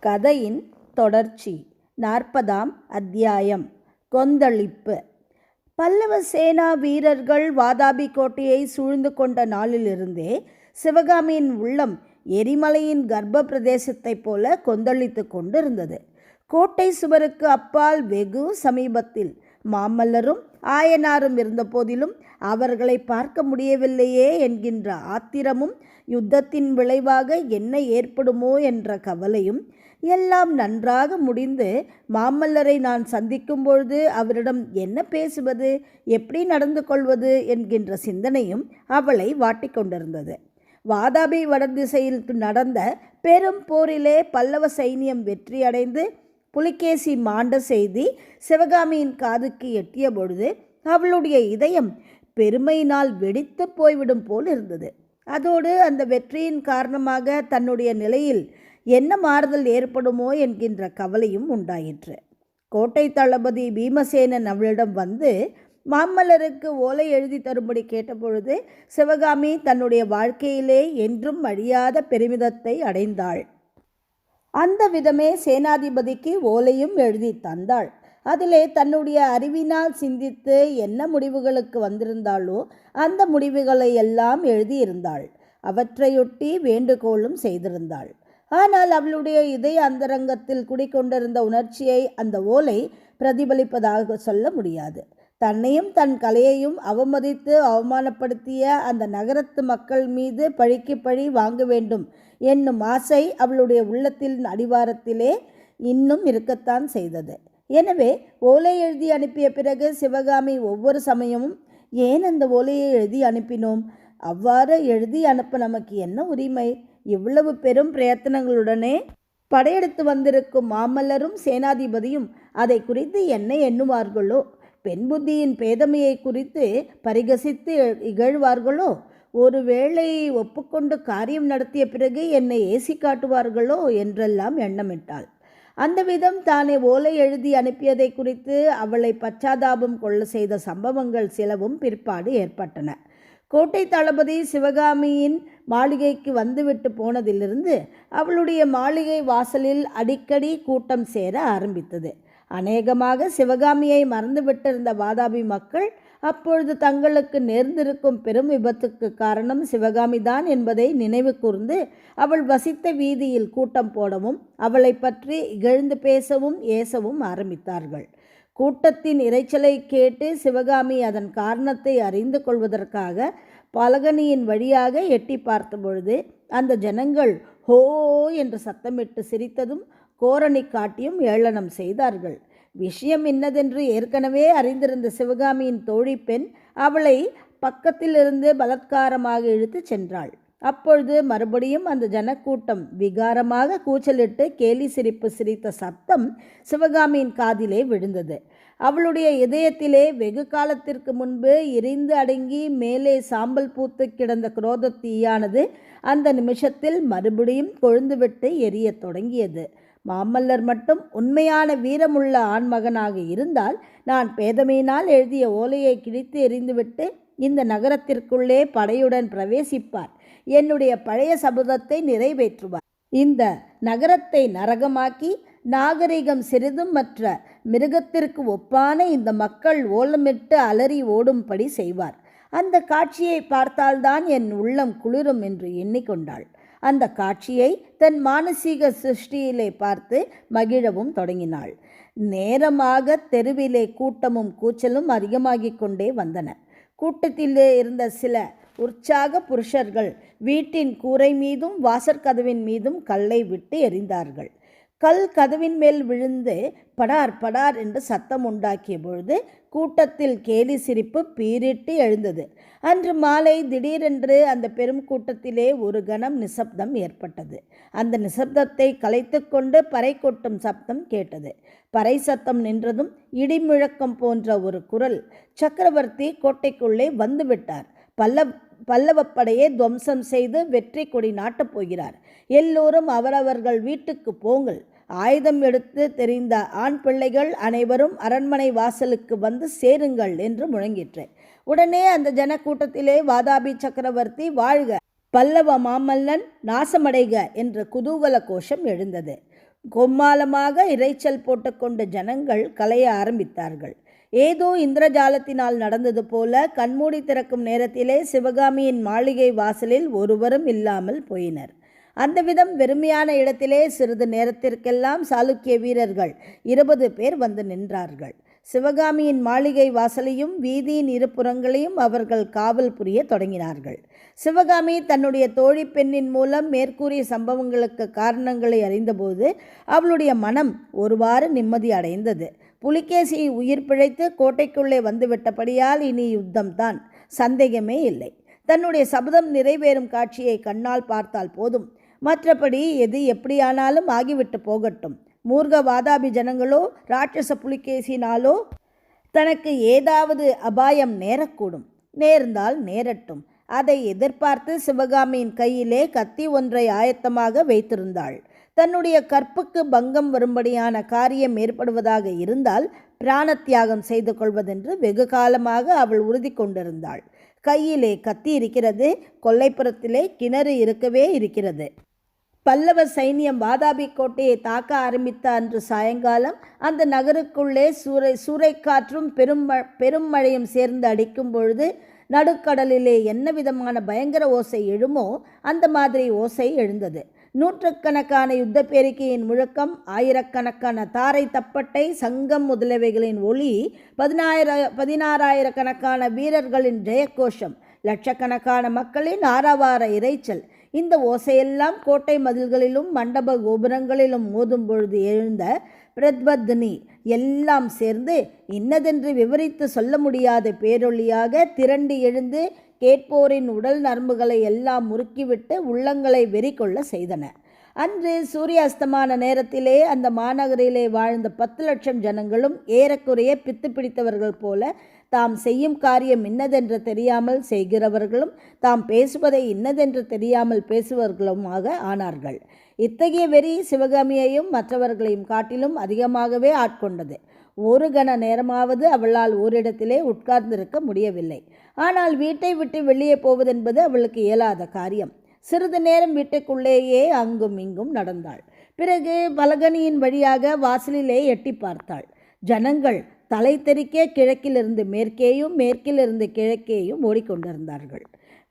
கதையின் தொடர்ச்சி நாற்பதாம் அத்தியாயம் கொந்தளிப்பு. பல்லவ சேனா வீரர்கள் வாதாபி கோட்டையை சூழ்ந்து கொண்ட நாளிலிருந்தே சிவகாமியின் உள்ளம் எரிமலையின் கர்ப்ப பிரதேசத்தைப் போல கொந்தளித்து கொண்டிருந்தது. கோட்டை சுவருக்கு அப்பால் வெகு சமீபத்தில் மாமல்லரும் ஆயனாரும் இருந்த போதிலும் அவர்களை பார்க்க முடியவில்லையே என்கின்ற ஆத்திரமும் யுத்தத்தின் விளைவாக என்ன ஏற்படுமோ என்ற கவலையும் எல்லாம் நன்றாக முடிந்து மாமல்லரை நான் சந்திக்கும் பொழுது அவரிடம் என்ன பேசுவது எப்படி நடந்து கொள்வது என்கின்ற சிந்தனையும் அவளை வாட்டிக்கொண்டிருந்தது வாதாபி வடதிசையில் நடந்த பெரும் போரிலே பல்லவ சைனியம் வெற்றியடைந்து புலிகேசி மாண்ட செய்தி சிவகாமியின் காதுக்கு எட்டிய பொழுது அவளுடைய இதயம் பெருமையினால் வெடித்து போய்விடும் போல் இருந்தது. அதோடு அந்த வெற்றியின் காரணமாக தன்னுடைய நிலையில் என்ன மாறுதல் ஏற்படுமோ என்கின்ற கவலையும் உண்டாயிற்று. கோட்டை தளபதி பீமசேனன் அவளிடம் வந்து மாமல்லருக்கு ஓலை எழுதி தரும்படி கேட்டபொழுது சிவகாமி தன்னுடைய வாழ்க்கையிலே என்றும் அழியாத பெருமிதத்தை அடைந்தாள். அந்த விதமே சேனாதிபதிக்கு ஓலையும் எழுதி தந்தாள். அதிலே தன்னுடைய அறிவினால் சிந்தித்து என்ன முடிவுகளுக்கு வந்திருந்தாளோ அந்த முடிவுகளை எல்லாம் எழுதியிருந்தாள். அவற்றையொட்டி வேண்டுகோளும் செய்திருந்தாள். ஆனால் அவளுடைய இதய அந்தரங்கத்தில் குடிக்கொண்டிருந்த உணர்ச்சியை அந்த ஓலை பிரதிபலிப்பதாக சொல்ல முடியாது. தன்னையும் தன் கலையையும் அவமதித்து அவமானப்படுத்திய அந்த நகரத்து மக்கள் மீது பழிக்கு பழி வாங்க வேண்டும் என்னும் ஆசை அவளுடைய உள்ளத்தின் அடிவாரத்திலே இன்னும் இருக்கத்தான் செய்தது. எனவே ஓலை எழுதி அனுப்பிய பிறகு சிவகாமி ஒவ்வொரு சமயமும் ஏன் அந்த ஓலையை எழுதி அனுப்பினோம்? அவ்வாறு எழுதி அனுப்ப நமக்கு என்ன உரிமை? இவ்வளவு பெரும் பிரயத்தனங்களுடனே படையெடுத்து வந்திருக்கும் மாமல்லரும் சேனாதிபதியும் அதை குறித்து என்ன எண்ணுவார்களோ? பெண் புத்தியின் பேதமையை குறித்து பரிகசித்து இகழ்வார்களோ? ஒருவேளை ஒப்புக்கொண்டு காரியம் நடத்திய பிறகு என்னை ஏசி காட்டுவார்களோ என்றெல்லாம் எண்ணமிட்டாள். அந்த விதம் தானே ஓலை எழுதி அனுப்பியதை குறித்து அவளை பச்சாதாபம் கொள்ள செய்த சம்பவங்கள் சிலவும் பிற்பாடு ஏற்பட்டன. கோட்டை தளபதி சிவகாமியின் மாளிகைக்கு வந்துவிட்டு போனதிலிருந்து அவளுடைய மாளிகை வாசலில் அடிக்கடி கூட்டம் சேர ஆரம்பித்தது. அநேகமாக சிவகாமியை மறந்துவிட்டிருந்த வாதாபி மக்கள் அப்பொழுது தங்களுக்கு நேர்ந்திருக்கும் பெரும் விபத்துக்கு காரணம் சிவகாமிதான் என்பதை நினைவு கூர்ந்து அவள் வசித்த வீதியில் கூட்டம் போடவும் அவளை பற்றி இகழ்ந்து பேசவும் ஏசவும் ஆரம்பித்தார்கள். கூட்டத்தின் இறைச்சலை கேட்டு சிவகாமி அதன் காரணத்தை அறிந்து கொள்வதற்காக பலகனியின் வழியாக எட்டி பார்த்தபொழுது அந்த ஜனங்கள் ஹோ என்று சத்தமிட்டு சிரித்ததும் கோரணி காட்டியும் ஏளனம் செய்தார்கள். விஷயம் என்னதென்று ஏற்கனவே அறிந்திருந்த சிவகாமியின் தோழி பெண் அவளை பக்கத்திலிருந்து பலாத்காரமாக இழுத்து சென்றாள். அப்பொழுது மறுபடியும் அந்த ஜனக்கூட்டம் விகாரமாக கூச்சலிட்டு கேலி சிரிப்பு சிரித்த சத்தம் சிவகாமியின் காதிலே விழுந்தது. அவளுடைய இதயத்திலே வெகு காலத்திற்கு முன்பு எரிந்து அடங்கி மேலே சாம்பல் பூத்து கிடந்த குரோத தீயானது அந்த நிமிஷத்தில் மறுபடியும் கொழுந்துவிட்டு எரியத் தொடங்கியது. மாமல்லர் மட்டும் உண்மையான வீரமுள்ள ஆண்மகனாக இருந்தால் நான் பேதமையினால் எழுதிய ஓலையை கிழித்து எறிந்துவிட்டு இந்த நகரத்திற்குள்ளே படையுடன் பிரவேசிப்பார். என்னுடைய பழைய சபதத்தை நிறைவேற்றுவார். இந்த நகரத்தை நரகமாக்கி நாகரிகம் சிறிதும் மற்ற மிருகத்திற்கு ஒப்பான இந்த மக்கள் ஓலமிட்டு அலறி ஓடும்படி செய்வார். அந்த காட்சியை பார்த்தால்தான் என் உள்ளம் குளிரும் என்று எண்ணிக்கொண்டாள். அந்த காட்சியை தன் மானசீக சிருஷ்டியிலே பார்த்து மகிழவும் தொடங்கினாள். நேரமாக தெருவிலே கூட்டமும் கூச்சலும் அதிகமாகிக் கொண்டே வந்தன. கூட்டத்திலே இருந்த சில உற்சாக புருஷர்கள் வீட்டின் கூரை மீதும் வாசற்கதவின் மீதும் கல்லை விட்டு எறிந்தார்கள். கல் கதவின் மேல் விழுந்து படார் படார் என்று சத்தம் உண்டாக்கிய பொழுது கூட்டத்தில் கேலி சிரிப்பு பீரிட்டு எழுந்தது. அன்று மாலை திடீரென்று அந்த பெரும் கூட்டத்திலே ஒரு கணம் நிசப்தம் ஏற்பட்டது. அந்த நிசப்தத்தை கலைத்து கொண்டு பறை கொட்டும் சப்தம் கேட்டது. பறை சத்தம் நின்றதும் இடிமுழக்கம் போன்ற ஒரு குரல் சக்கரவர்த்தி கோட்டைக்குள்ளே வந்துவிட்டார் பல்ல பல்லவப்படையை துவம்சம் செய்து வெற்றி கொடி நாட்டப் போகிறார். எல்லோரும் அவரவர்கள் வீட்டுக்கு போங்கள். ஆயுதம் எடுத்து தெரிந்த ஆண் பிள்ளைகள் அனைவரும் அரண்மனை வாசலுக்கு வந்து சேருங்கள் என்று முழங்கிற்று உடனே அந்த ஜனக்கூட்டத்திலே வாதாபி சக்கரவர்த்தி வாழ்க! பல்லவ மாமல்லன் நாசமடைக! என்ற குதூகல கோஷம் எழுந்தது. கொம்மாலமாக இரைச்சல் போட்டுக்கொண்டு ஜனங்கள் கலைய ஆரம்பித்தார்கள். ஏதோ இந்திரஜாலத்தினால் நடந்தது போல கண்மூடி திறக்கும் நேரத்திலே சிவகாமியின் மாளிகை வாசலில் ஒருவரும் இல்லாமல் போயினர். அந்த விதம் வெறுமையான இடத்திலே சிறிது நேரத்திற்கெல்லாம் சாளுக்கிய வீரர்கள் இருபது பேர் வந்து நின்றார்கள். சிவகாமியின் மாளிகை வாசலையும் வீதியின் இருபுறங்களையும் அவர்கள் காவல் புரிய தொடங்கினார்கள். சிவகாமி தன்னுடைய தோழி பெண்ணின் மூலம் மேற்கூறிய சம்பவங்களுக்கு காரணங்களை அறிந்தபோது அவளுடைய மனம் ஒருவாறு நிம்மதி அடைந்தது. புலிகேசி உயிர் பிழைத்து கோட்டைக்குள்ளே வந்துவிட்டபடியால் இனி யுத்தம்தான். சந்தேகமே இல்லை. தன்னுடைய சபதம் நிறைவேறும் காட்சியை கண்ணால் பார்த்தால் போதும். மற்றபடி எது எப்படியானாலும் ஆகிவிட்டு போகட்டும். மூர்க வாதாபி ஜனங்களோ ராட்சச புலிகேசினாலோ தனக்கு ஏதாவது அபாயம் நேரக்கூடும். நேர்ந்தால் நேரட்டும். அதை எதிர்பார்த்து சிவகாமியின் கையிலே கத்தி ஒன்றை ஆயத்தமாக வைத்திருந்தாள். தன்னுடைய கற்புக்கு பங்கம் வரும்படியான காரியம் ஏற்படுவதாக இருந்தால் பிராணத்தியாகம் செய்து கொள்வதென்று வெகு காலமாக அவள் உறுதி கொண்டிருந்தாள். கையிலே கத்தி இருக்கிறது கொல்லைப்புறத்திலே கிணறு இருக்கவே இருக்கிறது. பல்லவ சைன்யம் வாதாபி கோட்டையை தாக்க ஆரம்பித்த அன்று சாயங்காலம் அந்த நகருக்குள்ளே சூறை சூறைக்காற்றும் பெரும் ம- பெரும் மழையும் சேர்ந்து அடிக்கும் பொழுது நடுக்கடலிலே என்ன விதமான பயங்கர ஓசை எழுமோ அந்த மாதிரி ஓசை எழுந்தது. நூற்றுக்கணக்கான யுத்த பேரிக்கையின் முழக்கம் ஆயிரக்கணக்கான தாரை தப்பட்டை சங்கம் முதலியவைகளின் ஒளி பதினாயிர பதினாறாயிரக்கணக்கான வீரர்களின் ஜெயகோஷம் லட்சக்கணக்கான மக்களின் ஆரவார இரைச்சல் இந்த ஓசையெல்லாம் கோட்டை மதில்களிலும் மண்டப கோபுரங்களிலும் மோதும் பொழுது எழுந்த பிரத்வத்னி எல்லாம் சேர்ந்து இன்னதென்று விவரித்து சொல்ல முடியாத பேரொழியாக திரண்டு எழுந்து கேட்போரின் உடல் நரம்புகளை எல்லாம் முறுக்கிவிட்டு உள்ளங்களை வெறிக்கொள்ள செய்தன. அன்று சூரியாஸ்தமான நேரத்திலே அந்த மாநகரிலே வாழ்ந்த பத்து லட்சம் ஜனங்களும் ஏறக்குறைய பித்து பிடித்தவர்கள் போல தாம் செய்யும் காரியம் இன்னதென்று தெரியாமல் செய்கிறவர்களும் தாம் பேசுவதை இன்னதென்று தெரியாமல் பேசுபவர்களுமாக ஆனார்கள். இத்தகைய வெறி சிவகாமியையும் மற்றவர்களையும் காட்டிலும் அதிகமாகவே ஆட்கொண்டது. ஒரு கண நேரமாவது அவளால் ஓரிடத்திலே உட்கார்ந்திருக்க முடியவில்லை. ஆனால் வீட்டை விட்டு வெளியே போவதென்பது அவளுக்கு இயலாத காரியம். சிறிது நேரம் வீட்டுக்குள்ளேயே அங்கும் இங்கும் நடந்தாள். பிறகு பலகனியின் வழியாக வாசலிலே எட்டி பார்த்தாள். ஜனங்கள் தலை தெறிக்கே கிழக்கிலிருந்து மேற்கேயும் மேற்கிலிருந்து கிழக்கேயும் ஓடிக்கொண்டிருந்தார்கள்.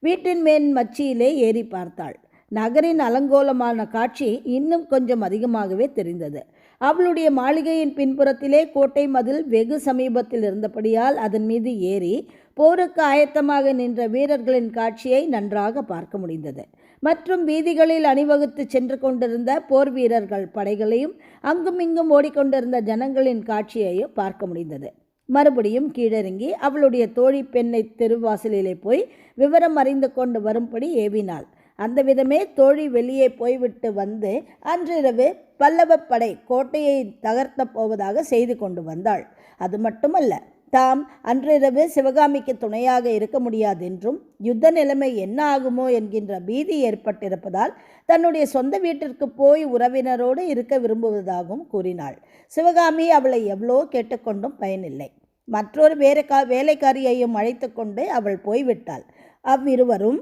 வீட்டின் மேன் மச்சியிலே ஏறி பார்த்தாள். நகரின் அலங்கோலமான காட்சி இன்னும் கொஞ்சம் அதிகமாகவே தெரிந்தது. அவளுடைய மாளிகையின் பின்புறத்திலே கோட்டை மதில் வெகு சமீபத்தில் இருந்தபடியால் அதன் மீது ஏறி போருக்கு ஆயத்தமாக நின்ற வீரர்களின் காட்சியை நன்றாக பார்க்க முடிந்தது. மற்றும் வீதிகளில் அணிவகுத்து சென்று கொண்டிருந்த போர் வீரர்கள் படைகளையும் அங்கும் இங்கும் ஓடிக்கொண்டிருந்த ஜனங்களின் காட்சியையும் பார்க்க முடிந்தது. மறுபடியும் கீழிறங்கி அவளுடைய தோழி பெண்ணை தெருவாசலிலே போய் விவரம் அறிந்து கொண்டு வரும்படி ஏவினாள். அந்த விதமே தோழி வெளியே போய்விட்டு வந்து அன்றிரவு பல்லவப் படை கோட்டையை தகர்த்தப் போவதாக செய்து கொண்டு வந்தாள். அது மட்டுமல்ல தாம் அன்றிரவு சிவகாமிக்கு துணையாக இருக்க முடியாதென்றும் யுத்த நிலைமை என்ன ஆகுமோ என்கின்ற பீதி ஏற்பட்டிருப்பதால் தன்னுடைய சொந்த வீட்டிற்கு போய் உறவினரோடு இருக்க விரும்புவதாகவும் கூறினாள். சிவகாமி அவளை எவ்வளோ கேட்டுக்கொண்டும் பயனில்லை. மற்றொரு வேற கா வேலைக்காரியையும் அழைத்து கொண்டு அவள் போய்விட்டாள். அவ்விருவரும்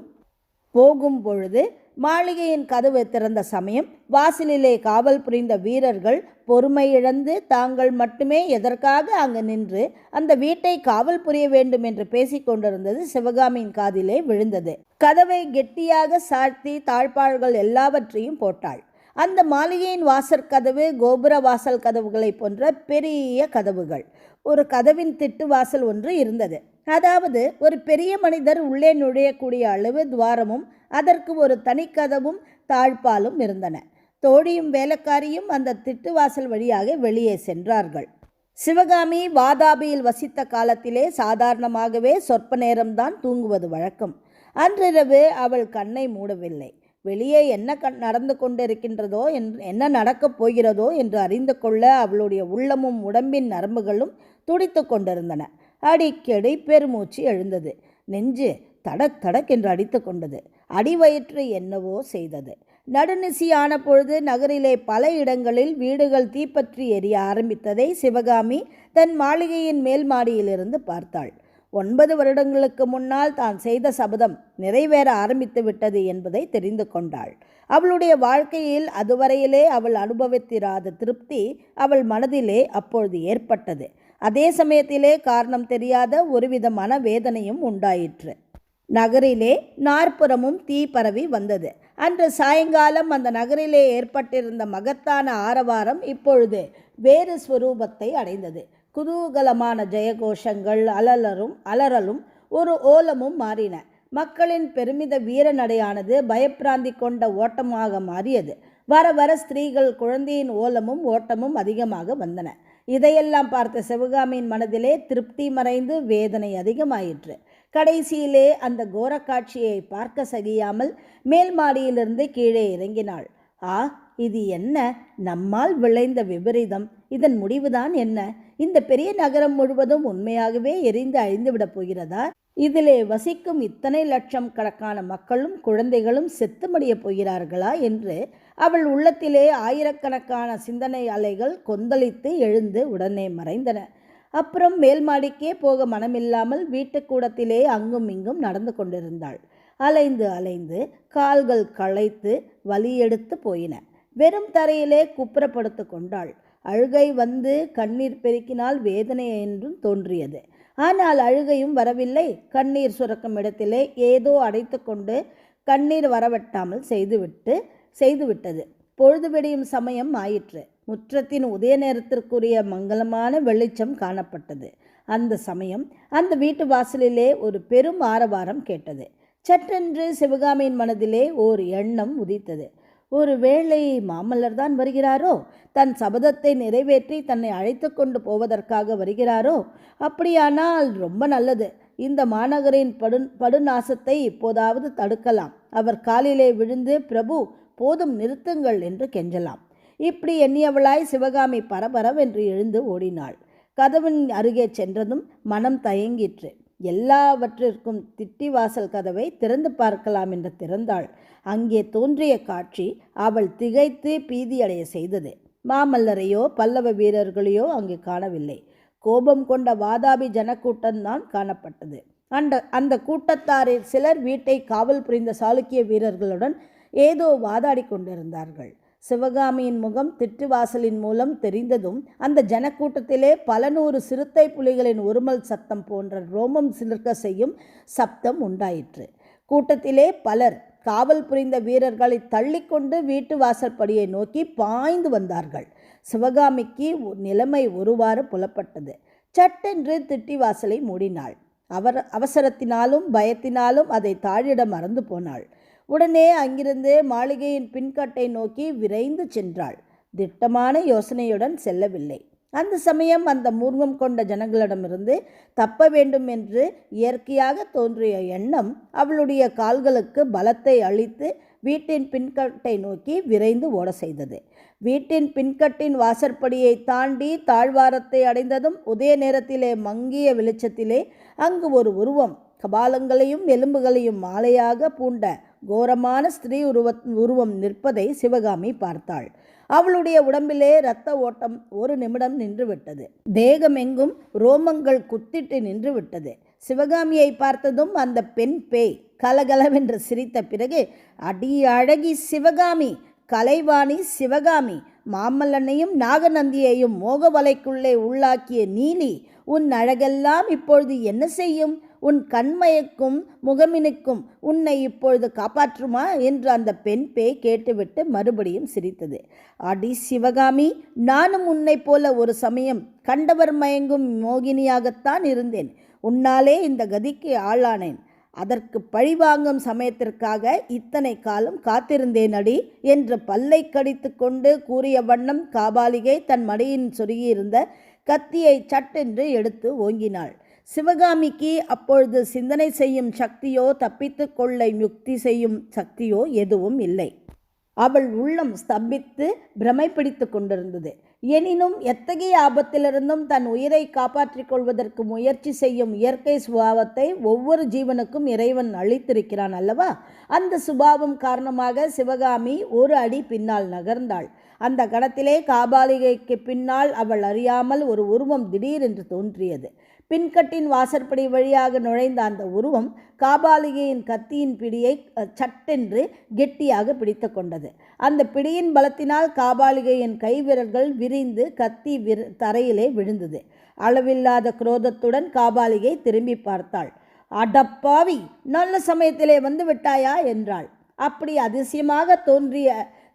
போகும் பொழுது மாளிகையின் கதவு திறந்த சமயம் வாசலிலே காவல் புரிந்த வீரர்கள் பொறுமை இழந்து தாங்கள் மட்டுமே எதற்காக அங்கு நின்று அந்த வீட்டை காவல் புரிய வேண்டும் என்று பேசிக் கொண்டிருந்தது சிவகாமியின் காதிலே விழுந்தது. கதவை கெட்டியாக சாழ்த்தி தாழ்பாள்கள் எல்லாவற்றையும் போட்டாள். அந்த மாளிகையின் வாசற் கதவு கோபுர வாசல் கதவுகளை போன்ற பெரிய கதவுகள். ஒரு கதவின் திட்டு வாசல் ஒன்று இருந்தது. அதாவது ஒரு பெரிய மனிதர் உள்ளே நுழையக்கூடிய அளவு துவாரமும் அதற்கு ஒரு தனிக்கதவும் தாழ்பாலும் இருந்தன. தோழியும் வேலைக்காரியும் அந்த திட்டுவாசல் வழியாக வெளியே சென்றார்கள். சிவகாமி வாதாபியில் வசித்த காலத்திலே சாதாரணமாகவே சொற்ப நேரம்தான் தூங்குவது வழக்கம். அன்றிரவு அவள் கண்ணை மூடவில்லை. வெளியே என்ன கண் நடந்து கொண்டிருக்கின்றதோ என் என்ன நடக்கப் போகிறதோ என்று அறிந்து கொள்ள அவளுடைய உள்ளமும் உடம்பின் நரம்புகளும் துடித்து கொண்டிருந்தன. அடிக்கடி பெருமூச்சு எழுந்தது. நெஞ்சு தடக் தடக் என்று அடித்து கொண்டது. அடிவயிற்று என்னவோ செய்தது. நடுநிசியான பொழுது நகரிலே பல இடங்களில் வீடுகள் தீப்பற்றி எரிய ஆரம்பித்ததை சிவகாமி தன் மாளிகையின் மேல் மாடியிலிருந்து பார்த்தாள். ஒன்பது வருடங்களுக்கு முன்னால் தான் செய்த சபதம் நிறைவேற ஆரம்பித்து விட்டது என்பதை தெரிந்து கொண்டாள். அவளுடைய வாழ்க்கையில் அதுவரையிலே அவள் அனுபவித்திராத திருப்தி அவள் மனதிலே அப்பொழுது ஏற்பட்டது. அதே சமயத்திலே காரணம் தெரியாத ஒருவித மனவேதனையும் உண்டாயிற்று. நகரிலே நாற்புறமும் தீ பரவி வந்தது. அன்று சாயங்காலம் அந்த நகரிலே ஏற்பட்டிருந்த மகத்தான ஆரவாரம் இப்பொழுது வேறு ஸ்வரூபத்தை அடைந்தது. குதூகலமான ஜெயகோஷங்கள் அலலரும் அலறலும் ஒரு ஓலமும் மாறின. மக்களின் பெருமித வீரநடையானது பயப்பிராந்தி கொண்ட ஓட்டமாக மாறியது. வர வர ஸ்திரீகள் குழந்தையின் ஓலமும் ஓட்டமும் அதிகமாக வந்தன. இதையெல்லாம் பார்த்த சிவகாமியின் மனதிலே திருப்தி மறைந்து வேதனை அதிகமாயிற்று. கடைசியிலே அந்த கோர காட்சியை பார்க்க சகியாமல் மேல் மாடியிலிருந்து கீழே இறங்கினாள். ஆ இது என்ன? நம்மால் விளைந்த விபரீதம். இதன் முடிவுதான் என்ன? இந்த பெரிய நகரம் முழுவதும் உண்மையாகவே எரிந்து அழிந்துவிடப் போகிறதா? இதிலே வசிக்கும் இத்தனை லட்சம் கணக்கான மக்களும் குழந்தைகளும் செத்துமடியப் போகிறார்களா? என்று அவள் உள்ளத்திலே ஆயிரக்கணக்கான சிந்தனை அலைகள் கொந்தளித்து எழுந்து உடனே மறைந்தன. அப்புறம் மேல் மாடிக்கே போக மனமில்லாமல் வீட்டுக்கூடத்திலே அங்கும் இங்கும் நடந்து கொண்டிருந்தாள். அலைந்து அலைந்து கால்கள் களைத்து வலியெடுத்து போயின. வெறும் தரையிலே குப்புறப்படுத்து கொண்டாள். அழுகை வந்து கண்ணீர் பெருக்கினால் வேதனை என்றும் தோன்றியது. ஆனால் அழுகையும் வரவில்லை. கண்ணீர் சுரக்கும் இடத்திலே ஏதோ அடைத்து கொண்டு கண்ணீர் வரவட்டாமல் செய்துவிட்டு செய்துவிட்டது. பொழுது விடியும் சமயம் ஆயிற்று. முற்றத்தின் உதய நேரத்திற்குரிய மங்களமான வெளிச்சம் காணப்பட்டது. அந்த சமயம் அந்த வீட்டு வாசலிலே ஒரு பெரும் ஆரவாரம் கேட்டது. சட்டென்று சிவகாமியின் மனதிலே ஓர் எண்ணம் உதித்தது. ஒரு வேளை மாமல்லர் தான் வருகிறாரோ? தன் சபதத்தை நிறைவேற்றி தன்னை அழைத்து கொண்டு போவதற்காக வருகிறாரோ? அப்படியானால் ரொம்ப நல்லது. இந்த மாநகரின் படு படுநாசத்தை இப்போதாவது தடுக்கலாம். அவர் காலிலே விழுந்து பிரபு போதும் நிறுத்துங்கள் என்று கெஞ்சலாம். இப்படி எண்ணியவளாய் சிவகாமி பரபரவென்று எழுந்து ஓடினாள். கதவின் அருகே சென்றதும் மனம் தயங்கிற்று. எல்லாவற்றிற்கும் திட்டி வாசல் கதவை திறந்து பார்க்கலாம் என்று திறந்தாள். அங்கே தோன்றிய காட்சி அவள் திகைத்து பீதியடைய செய்தது. மாமல்லரையோ பல்லவ வீரர்களையோ அங்கு காணவில்லை. கோபம் கொண்ட வாதாபி ஜனக்கூட்டம்தான் காணப்பட்டது. அந்த அந்த கூட்டத்தாரில் சிலர் வீட்டை காவல் புரிந்த சாளுக்கிய வீரர்களுடன் ஏதோ வாதாடி கொண்டிருந்தார்கள் சிவகாமியின் முகம் திட்டுவாசலின் மூலம் தெரிந்ததும் அந்த ஜனக்கூட்டத்திலே பல நூறு சிறுத்தை புலிகளின் உருமல் சத்தம் போன்ற ரோமம் சிலிர்க்க செய்யும் சப்தம் உண்டாயிற்று. கூட்டத்திலே பலர் காவல் புரிந்த வீரர்களை தள்ளிக்கொண்டு வீட்டு வாசற்படியை நோக்கி பாய்ந்து வந்தார்கள். சிவகாமிக்கு நிலைமை ஒருவாறு புலப்பட்டது. சட்டென்று திட்டி வாசலை மூடினாள். அவர் அவசரத்தினாலும் பயத்தினாலும் அதை தாழிட மறந்து போனாள். உடனே அங்கிருந்து மாளிகையின் பின்கட்டை நோக்கி விரைந்து சென்றாள். திட்டமான யோசனையுடன் செல்லவில்லை. அந்த சமயம் அந்த மூர்க்கம் கொண்ட ஜனங்களிடமிருந்து தப்ப வேண்டும் என்று இயற்கையாக தோன்றிய எண்ணம் அவளுடைய கால்களுக்கு பலத்தை அளித்து வீட்டின் பின்கட்டை நோக்கி விரைந்து ஓட செய்தது. வீட்டின் பின்கட்டின் வாசற்படியை தாண்டி தாழ்வாரத்தை அடைந்ததும் உதய நேரத்திலே மங்கிய வெளிச்சத்திலே அங்கு ஒரு உருவம் கபாலங்களையும் எலும்புகளையும் மாலையாக பூண்ட கோரமான ஸ்திரீ உருவ உருவம் நிற்பதை சிவகாமி பார்த்தாள். அவளுடைய உடம்பிலே இரத்த ஓட்டம் ஒரு நிமிடம் நின்றுவிட்டது. தேகமெங்கும் ரோமங்கள் குத்திட்டு நின்றுவிட்டது. சிவகாமியை பார்த்ததும் அந்த பெண் பேய் கலகலவென்று சிரித்த பிறகு அடி அழகி சிவகாமி கலைவாணி சிவகாமி மாமல்லனையும் நாகநந்தியையும் மோகவலைக்குள்ளே உள்ளாக்கிய நீலி உன் அழகெல்லாம் இப்பொழுது என்ன செய்யும்? உன் கண்மயக்கும் முகமினுக்கும் உன்னை இப்பொழுது காப்பாற்றுமா? என்று அந்த பெண் பேய் கேட்டுவிட்டு மறுபடியும் சிரித்தது. அடி சிவகாமி நானும் உன்னைப் போல ஒரு சமயம் கண்டவர் மயங்கும் மோகினியாகத்தான் இருந்தேன். உன்னாலே இந்த கதிக்கு ஆளானேன். அதற்கு பழிவாங்கும் சமயத்திற்காக இத்தனை காலம் காத்திருந்தேன் அடி என்று பல்லை கடித்து கொண்டு கூறிய வண்ணம் காபாலிகை தன் மடியின் சொருகியிருந்த கத்தியை சட்டென்று எடுத்து ஓங்கினாள். சிவகாமிக்கு அப்பொழுது சிந்தனை செய்யும் சக்தியோ தப்பித்து கொள்ள யுக்தி செய்யும் சக்தியோ எதுவும் இல்லை. அவள் உள்ளம் ஸ்தம்பித்து பிரமை பிடித்து கொண்டிருந்தது. எனினும் எத்தகைய ஆபத்திலிருந்தும் தன் உயிரை காப்பாற்றிக் கொள்வதற்கு முயற்சி செய்யும் இயற்கை சுபாவத்தை ஒவ்வொரு ஜீவனுக்கும் இறைவன் அளித்திருக்கிறான் அல்லவா? அந்த சுபாவம் காரணமாக சிவகாமி ஒரு அடி பின்னால் நகர்ந்தாள். அந்த கணத்திலே காபாலிகைக்கு பின்னால் அவள் அறியாமல் ஒரு உருவம் திடீரென்று தோன்றியது. பின்கட்டின் வாசற்படி வழியாக நுழைந்த அந்த உருவம் காபாலிகையின் கத்தியின் பிடியை சட்டென்று கெட்டியாக பிடித்து கொண்டது. அந்த பிடியின் பலத்தினால் காபாலிகையின் கைவிரல்கள் விரிந்து கத்தி விர் தரையிலே விழுந்தது. அளவில்லாத குரோதத்துடன் காபாலிகை திரும்பி பார்த்தாள். அடப்பாவி! நல்ல சமயத்திலே வந்து விட்டாயா? என்றாள். அப்படி அதிசயமாக தோன்றிய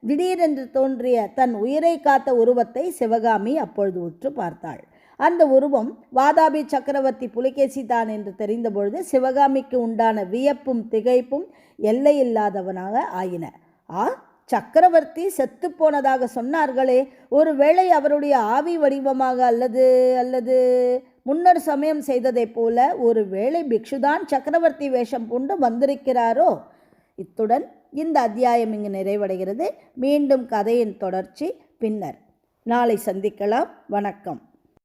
திடீரென்று தோன்றிய தன் உயிரை காத்த உருவத்தை சிவகாமி அப்பொழுது உற்று பார்த்தாள். அந்த உருவம் வாதாபி சக்கரவர்த்தி புலிகேசி தான் என்று தெரிந்தபொழுது சிவகாமிக்கு உண்டான வியப்பும் திகைப்பும் எல்லையில்லாதவனாக ஆயின. ஆ சக்கரவர்த்தி செத்து போனதாக சொன்னார்களே ஒருவேளை அவருடைய ஆவி வடிவமாக அல்லது அல்லது முன்னர் சமயம் செய்ததைப் போல ஒரு வேளை பிக்ஷுதான் சக்கரவர்த்தி வேஷம் பூண்டு வந்திருக்கிறாரோ? இத்துடன் இந்த அத்தியாயம் இங்கு நிறைவடைகிறது. மீண்டும் கதையின் தொடர்ச்சி பின்னர். நாளை சந்திக்கலாம். வணக்கம்.